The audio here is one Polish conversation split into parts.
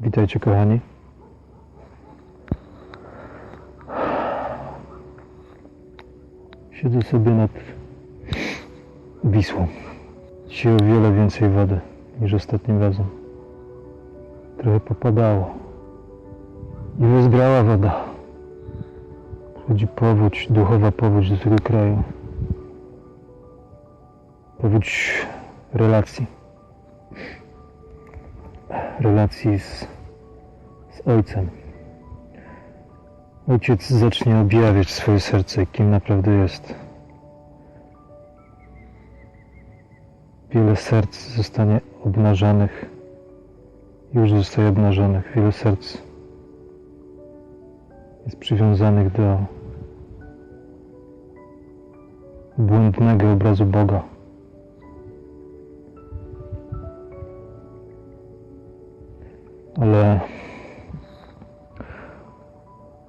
Witajcie kochani. Siedzę sobie nad Wisłą. Dzisiaj o wiele więcej wody niż ostatnim razem. Trochę popadało. I rozgrała woda. Chodzi powódź, duchowa powódź do tego kraju. Powódź relacji. Relacji z, z ojcem. Ojciec zacznie objawiać swoje serce, kim naprawdę jest. Wiele serc zostanie obnażonych. Już zostaje obnażonych. Wiele serc jest przywiązanych do błędnego obrazu Boga. Ale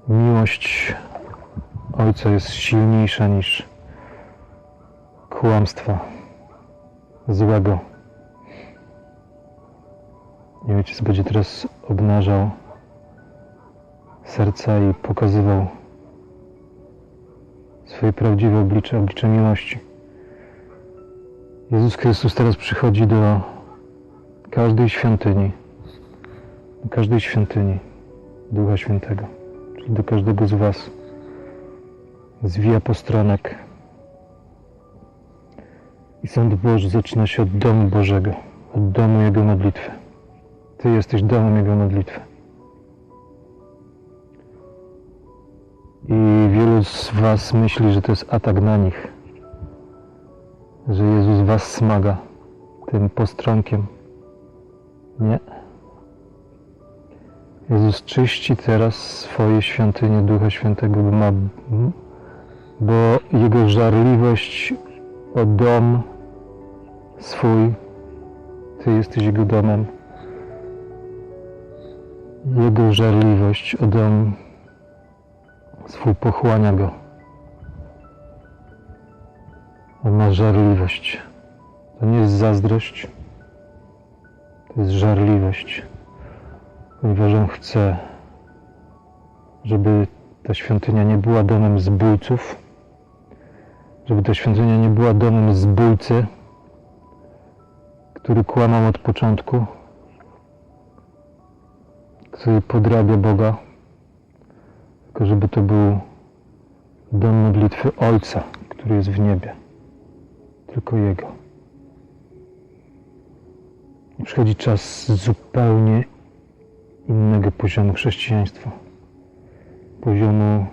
miłość Ojca jest silniejsza niż kłamstwa złego. I Ojciec będzie teraz obnażał serca i pokazywał swoje prawdziwe oblicze, oblicze miłości. Jezus Chrystus teraz przychodzi do każdej świątyni, każdej świątyni Ducha Świętego, czyli do każdego z Was. Zwija postronek i sąd Boży zaczyna się od domu Bożego, od domu Jego modlitwy. Ty jesteś domem Jego modlitwy. I wielu z Was myśli, że to jest atak na nich, że Jezus Was smaga tym postronkiem. Nie. Jezus czyści teraz swoje świątynie Ducha Świętego, bo, ma, bo Jego żarliwość o dom swój, Ty jesteś Jego domem. Jego żarliwość o dom swój pochłania go. On ma żarliwość. To nie jest zazdrość, to jest żarliwość. Ponieważ on chce, żeby ta świątynia nie była domem zbójców, żeby ta świątynia nie była domem zbójcy, który kłamał od początku, który podrabia Boga tylko żeby to był dom modlitwy Ojca, który jest w niebie. Tylko Jego. I przychodzi czas zupełnie innego poziomu chrześcijaństwa. Poziomu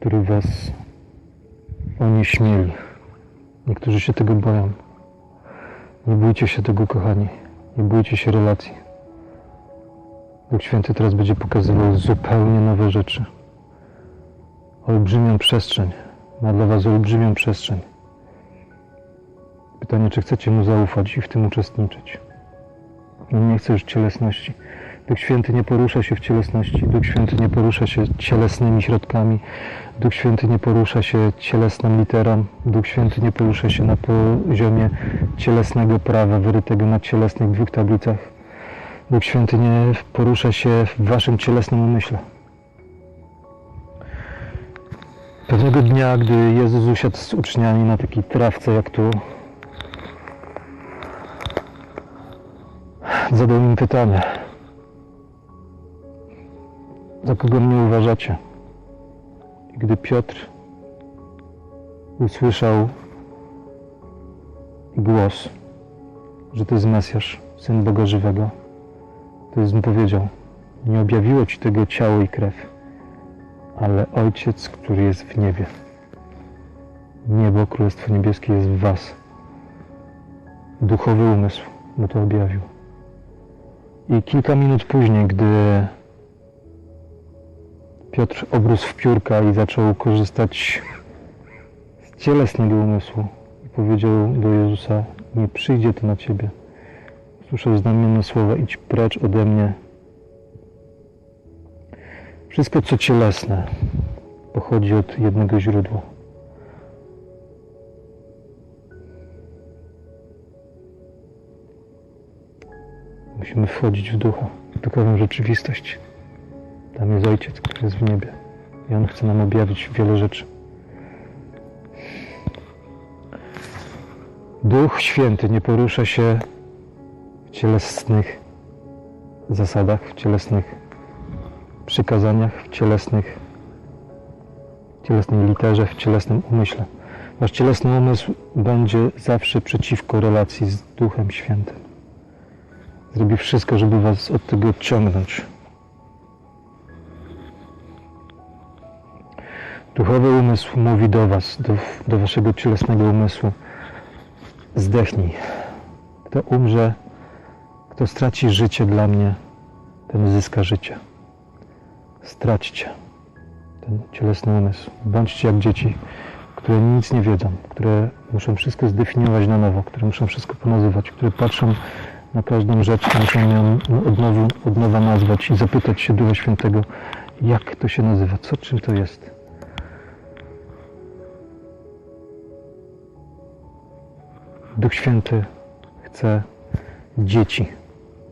który Was onieśmieli. Niektórzy się tego boją. Nie bójcie się tego, kochani. Nie bójcie się relacji. Duch Święty teraz będzie pokazywał zupełnie nowe rzeczy. Olbrzymią przestrzeń. Ma dla Was olbrzymią przestrzeń. Pytanie, czy chcecie Mu zaufać i w tym uczestniczyć. On nie chce już cielesności. Duch Święty nie porusza się w cielesności. Duch Święty nie porusza się cielesnymi środkami. Duch Święty nie porusza się cielesną literą. Duch Święty nie porusza się na poziomie cielesnego prawa wyrytego na cielesnych dwóch tablicach. Duch Święty nie porusza się w waszym cielesnym umyśle. Pewnego dnia, gdy Jezus usiadł z uczniami na takiej trawce jak tu, zadał im pytanie. Za kogo mnie uważacie? I gdy Piotr usłyszał głos, że to jest Mesjasz, Syn Boga Żywego, to Jezus mu powiedział, nie objawiło Ci tego ciało i krew, ale Ojciec, który jest w niebie. Niebo, Królestwo Niebieskie jest w Was. Duchowy umysł mu to objawił. I kilka minut później, gdy Piotr obrósł w piórka i zaczął korzystać z cielesnego umysłu i powiedział do Jezusa, nie przyjdzie to na Ciebie. Słyszał znamienne słowa, idź precz ode mnie. Wszystko, co cielesne, pochodzi od jednego źródła. Musimy wchodzić w ducha, w duchową rzeczywistość. Tam jest Ojciec, który jest w niebie. I On chce nam objawić wiele rzeczy. Duch Święty nie porusza się w cielesnych zasadach, w cielesnych przykazaniach, w cielesnych, w cielesnej literze, w cielesnym umyśle. Wasz cielesny umysł będzie zawsze przeciwko relacji z Duchem Świętym. Zrobi wszystko, żeby was od tego odciągnąć. Duchowy umysł mówi do was, do, do waszego cielesnego umysłu. Zdechnij. Kto umrze, kto straci życie dla mnie, ten zyska życie. Straćcie ten cielesny umysł. Bądźcie jak dzieci, które nic nie wiedzą, które muszą wszystko zdefiniować na nowo, które muszą wszystko ponazywać, które patrzą na każdą rzecz, muszą ją od nowa, od nowa nazwać i zapytać się Ducha Świętego, jak to się nazywa, co czym to jest. Duch Święty chce dzieci,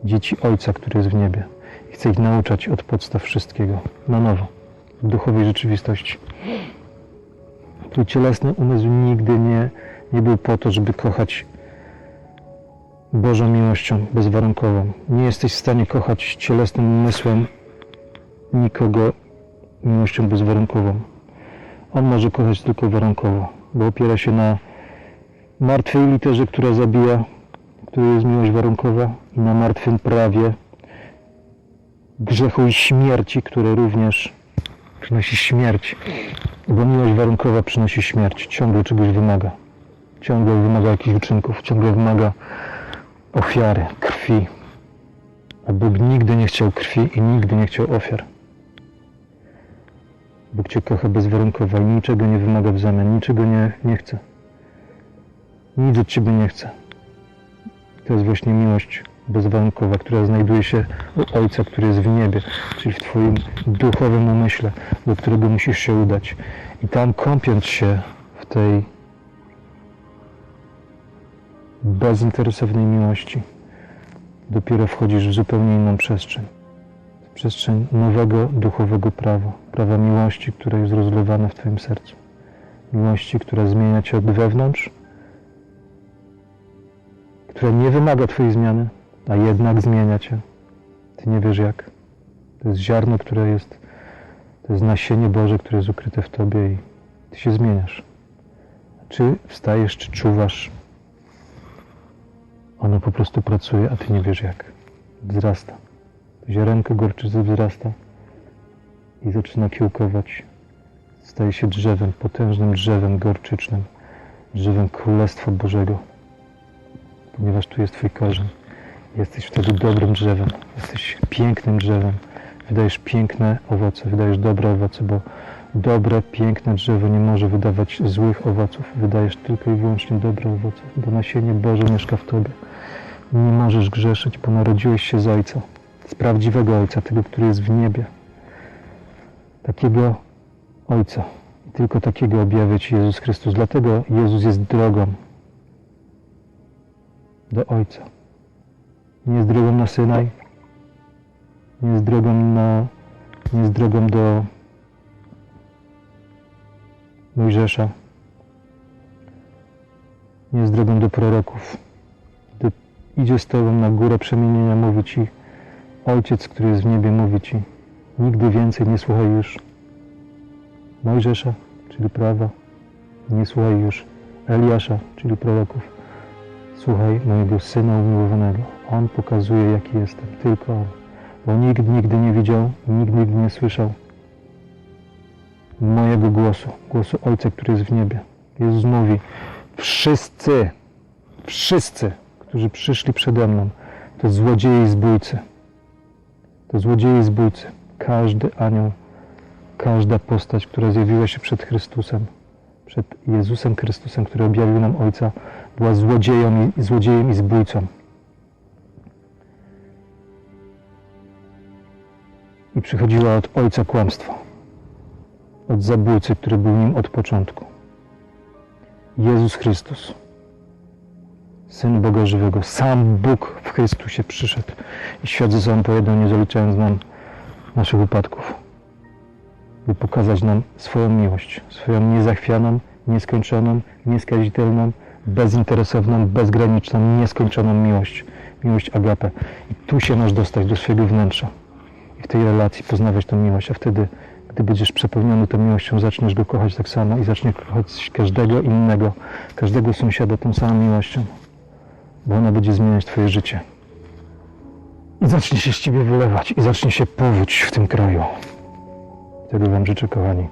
dzieci Ojca, który jest w niebie. Chce ich nauczać od podstaw wszystkiego, na nowo, w duchowej rzeczywistości. Twój cielesny umysł nigdy nie, nie był po to, żeby kochać Bożą miłością bezwarunkową. Nie jesteś w stanie kochać cielesnym umysłem nikogo miłością bezwarunkową. On może kochać tylko warunkowo, bo opiera się na martwej literze, która zabija, która jest miłość warunkowa i na martwym prawie grzechu i śmierci, które również przynosi śmierć, bo miłość warunkowa przynosi śmierć, ciągle czegoś wymaga, ciągle wymaga jakichś uczynków, ciągle wymaga ofiary, krwi, a Bóg nigdy nie chciał krwi i nigdy nie chciał ofiar. Bóg Cię kocha bezwarunkowo i niczego nie wymaga w zamian, niczego nie, nie chce. Nic od Ciebie nie chce. To jest właśnie miłość bezwarunkowa, która znajduje się u Ojca, który jest w niebie, czyli w Twoim duchowym umyśle, do którego musisz się udać. I tam kąpiąc się w tej bezinteresownej miłości, dopiero wchodzisz w zupełnie inną przestrzeń. Przestrzeń nowego duchowego prawa, prawa miłości, które jest rozlewane w Twoim sercu. Miłości, która zmienia Cię od wewnątrz, która nie wymaga Twojej zmiany, a jednak zmienia Cię. Ty nie wiesz jak. To jest ziarno, które jest, to jest nasienie Boże, które jest ukryte w Tobie i Ty się zmieniasz. Czy wstajesz, czy czuwasz, ono po prostu pracuje, a Ty nie wiesz jak. Wzrasta. Ziarenko gorczycy wzrasta i zaczyna kiełkować. Staje się drzewem, potężnym drzewem gorczycznym, drzewem Królestwa Bożego, ponieważ tu jest Twój korzeń. Jesteś wtedy dobrym drzewem, jesteś pięknym drzewem, wydajesz piękne owoce, wydajesz dobre owoce, bo dobre, piękne drzewo nie może wydawać złych owoców, wydajesz tylko i wyłącznie dobre owoce, bo nasienie Boże mieszka w Tobie. Nie możesz grzeszyć, bo narodziłeś się z Ojca, z prawdziwego Ojca, tego, który jest w niebie. Takiego Ojca. I tylko takiego objawia Ci Jezus Chrystus. Dlatego Jezus jest drogą do Ojca. Nie jest drogą na Synaj, nie jest drogą na, nie jest drogą do Mojżesza, nie jest drogą do proroków. Idzie z Tobą na górę przemienienia, mówi Ci Ojciec, który jest w niebie, mówi Ci nigdy więcej nie słuchaj już Mojżesza, czyli prawa, nie słuchaj już Eliasza, czyli proroków. Słuchaj mojego Syna umiłowanego. On pokazuje, jaki jestem, tylko On. Bo nikt nigdy nie widział, nikt nigdy nie słyszał mojego głosu, głosu Ojca, który jest w niebie. Jezus mówi, wszyscy, wszyscy, którzy przyszli przede mną, to złodzieje i zbójcy. To złodzieje i zbójcy. Każdy anioł, każda postać, która zjawiła się przed Chrystusem, przed Jezusem Chrystusem, który objawił nam Ojca, była złodziejem i, złodziejem i zbójcą. I przychodziła od Ojca kłamstwo, od zabójcy, który był nim od początku. Jezus Chrystus Syn Boga żywego, sam Bóg w Chrystusie przyszedł. I świat ze sobą pojednał, nie zaliczając nam naszych upadków, by pokazać nam swoją miłość, swoją niezachwianą, nieskończoną, nieskazitelną, bezinteresowną, bezgraniczną, nieskończoną miłość, miłość agape. I tu się masz dostać do swojego wnętrza i w tej relacji poznawać tą miłość, a wtedy, gdy będziesz przepełniony tą miłością, zaczniesz go kochać tak samo i zaczniesz kochać każdego innego, każdego sąsiada tą samą miłością, bo ona będzie zmieniać twoje życie. I zacznie się z ciebie wylewać i zacznie się powódź w tym kraju. Tego wam życzę, kochani.